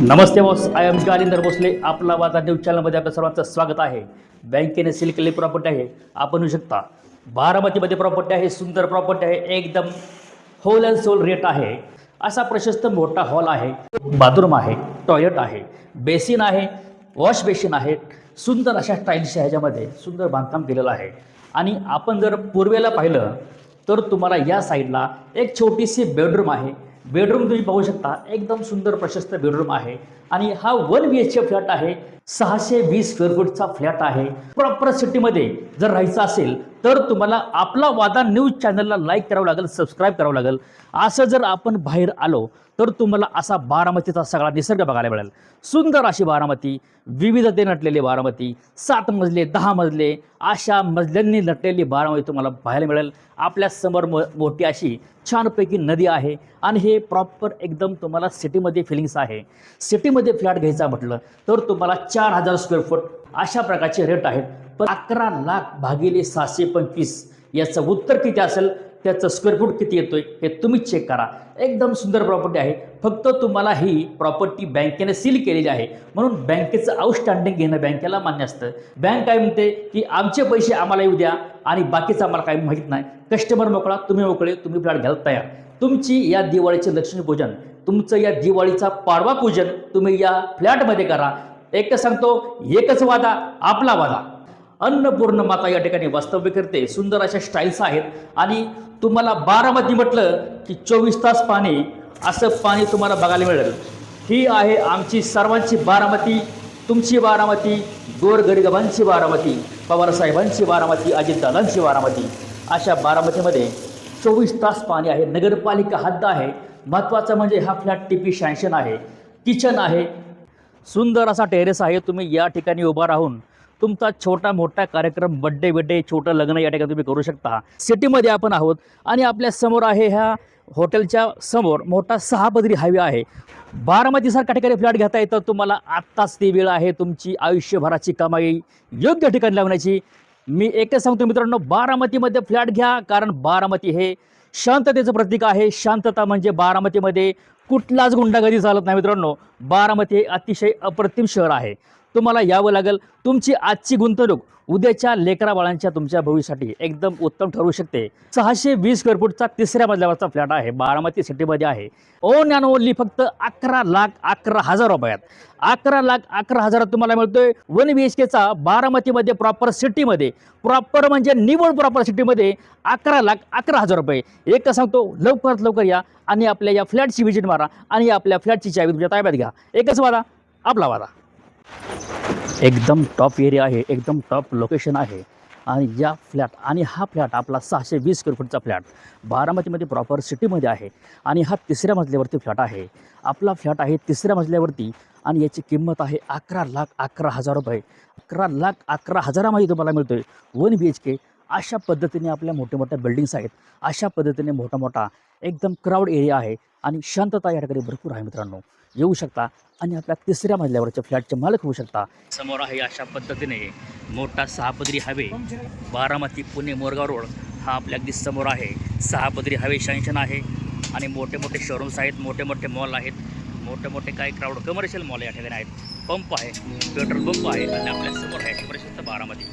Namaste boss I am Jalindar Bhosale. आपला Vaja news चॅनलमध्ये आपल्या सर्वांचं स्वागत आहे. बँकेने सील केलेली प्रॉपर्टी आहे. आपण येऊ शकता. बारामतीमध्ये प्रॉपर्टी आहे सुंदर प्रॉपर्टी आहे एकदम होल अँड सोल रेट आहे. असा प्रशस्त मोठा हॉल आहे. बाथरूम आहे टॉयलेट आहे बेसिन आहे वॉश बेसिन आहे. सुंदर अशा टाईल्सच्या ह्याच्यामध्ये. सुंदर बांधकाम केलेलं आहे. आणि आपण जर पूर्वेला पाहिलं तर तुम्हाला या साईडला एक छोटीशी बेडरूम आहे. बेडरूम तुम्ही पाहू शकता एकदम सुंदर प्रशस्त बेडरूम आहे. आणि हा one B H K flat आहे सहाशे वीस स्क्वेअर फूटचा फ्लॅट आहे. प्रॉपर सिटीमध्ये जर राहायचं असेल तर तुम्हाला आपला वादा न्यूज चॅनलला लाईक करावं लागेल सबस्क्राईब करावं लागेल. असं जर आपण बाहेर आलो तर तुम्हाला असा बारामतीचा सगळा निसर्ग बघायला मिळेल. सुंदर अशी बारामती विविधते नटलेली बारामती सात मजले दहा मजले अशा मजल्यांनी नटलेली बारामती तुम्हाला पाहायला मिळेल. आपल्यासमोर मो मोठी अशी छानपैकी नदी आहे आणि हे प्रॉपर एकदम तुम्हाला सिटीमध्ये फिलिंग्स आहे. सिटीमध्ये फ्लॅट घ्यायचा म्हटलं तर तुम्हाला चार हजार स्क्वेअर फूट अशा प्रकारचे रेट आहेत. पण अकरा लाख भागिले सहाशे पंचवीस याचं उत्तर किती असेल? त्याचं स्क्वेअर फूट किती येतोय? हे तुम्हीच चेक करा. एकदम सुंदर प्रॉपर्टी आहे. फक्त तुम्हाला ही प्रॉपर्टी बँकेने सील केलेली आहे. म्हणून बँकेचं आउटस्टँडिंग घेणं बँकेला मान्य असतं. बँक काय म्हणते की आमचे पैसे आम्हाला येऊ द्या आणि बाकीचं आम्हाला काही माहीत नाही. कस्टमर मोकळा तुम्ही मोकळे तुम्ही फ्लॅट घ्यायला तयार. तुमची या दिवाळीचे लक्ष्मीपूजन तुमचं या दिवाळीचा पाडवा पूजन तुम्ही या फ्लॅटमध्ये करा. एकच सांगतो एकच वादा आपला वादा. अन्नपूर्ण माता या ठिकाणी वास्तव्य करते. सुंदर अशा स्टाईल्स आहेत. आणि तुम्हाला बारामती म्हटलं की चोवीस तास पाणी असं पाणी तुम्हाला बघायला मिळेल. ही आहे आमची सर्वांची बारामती तुमची बारामती गोरगरिबांची बारामती पवारसाहेबांची बारामती अजितदादांची बारामती. अशा बारामतीमध्ये चोवीस तास पाणी आहे. नगरपालिका हद्द आहे. महत्त्वाचं म्हणजे हा फ्लॅट टी पी शॅन्शन आहे. किचन आहे. सुंदर असा टेरेस आहे. तुम्ही या ठिकाणी उभा राहून तुमचा छोटा मोठा कार्यक्रम बड्डे बिड्डे छोटं लग्न या ठिकाणी तुम्ही करू शकता. सिटीमध्ये आपण आहोत आणि आपल्यासमोर आहे ह्या हॉटेलच्या समोर मोठा सहा पदरी हायवे आहे. बारामतीसारख्या ठिकाणी फ्लॅट घेता येतं. तुम्हाला आत्ताच ती वेळ आहे. तुमची आयुष्यभराची कमाई योग्य ठिकाणी लावण्याची. मी एकच सांगतो मित्रांनो बारामतीमध्ये फ्लॅट घ्या कारण बारामती हे शांततेचं प्रतीक आहे. शांतता म्हणजे बारामतीमध्ये कुठलाच गुंडागर्दी चालत नाही मित्रांनो. बारामती हे अतिशय अप्रतिम शहर आहे. तुम्हाला यावं लागेल तुमची आजची गुंतवणूक उद्याच्या लेकरा बाळांच्या तुमच्या भविष्यासाठी एकदम उत्तम ठरू शकते. सहाशे वीस स्क्वेअर फूटचा तिसऱ्या मजल्यावरचा फ्लॅट आहे. बारामती सिटीमध्ये आहे. ओन अँड ओनली फक्त अकरा लाख अकरा हजार रुपयात. अकरा लाख अकरा हजारात तुम्हाला मिळतोय वन बी एच केचा बारामतीमध्ये प्रॉपर सिटीमध्ये प्रॉपर म्हणजे निवड प्रॉपर सिटीमध्ये अकरा लाख अकरा हजार रुपये. एक तर सांगतो लवकरात लवकर या आणि आपल्या या फ्लॅटची व्हिजिट मारा आणि आपल्या फ्लॅटची चावी तुमच्या ताब्यात घ्या. एकच वादा आपला वादा. एकदम टॉप एरिया आहे एकदम टॉप लोकेशन आहे. आणि या फ्लॅट आणि हा फ्लॅट आपला सहाशे वीस स्क्वेअर फूटचा फ्लॅट बारामतीमध्ये प्रॉपर सिटीमध्ये आहे. आणि हा तिसऱ्या मजल्यावरती फ्लॅट आहे. आपला फ्लॅट आहे तिसऱ्या मजल्यावरती आणि याची किंमत आहे अकरा लाख अकरा हजार रुपये. अकरा लाख अकरा हजारामध्ये तुम्हाला मिळतोय. वन बी एच के अशा पद्धतीने आपल्या मोठ्या मोठ्या बिल्डिंग्स आहेत. अशा पद्धतीने मोठा मोठा एकदम क्राऊड एरिया आहे आणि शांतता या ठिकाणी भरपूर आहे मित्रांनो. येऊ शकता आणि आपल्या तिसऱ्या मजल्यावरच्या फ्लॅटचे मालक होऊ शकता. समोर आहे अशा पद्धतीने मोठा सहापदरी हायवे बारामती पुणे मोरगाव रोड हा आपल्या अगदी समोर आहे. सहापदरी हायवे शँक्शन आहे आणि मोठे मोठे शोरूम्स आहेत मोठे मोठे मॉल आहेत मोठे मोठे काही क्राऊड कमर्शियल मॉल या ठिकाणी आहेत. पंप आहे पेट्रोल पंप आहे आणि आपल्यासमोर आहे प्रशस्त बारामती.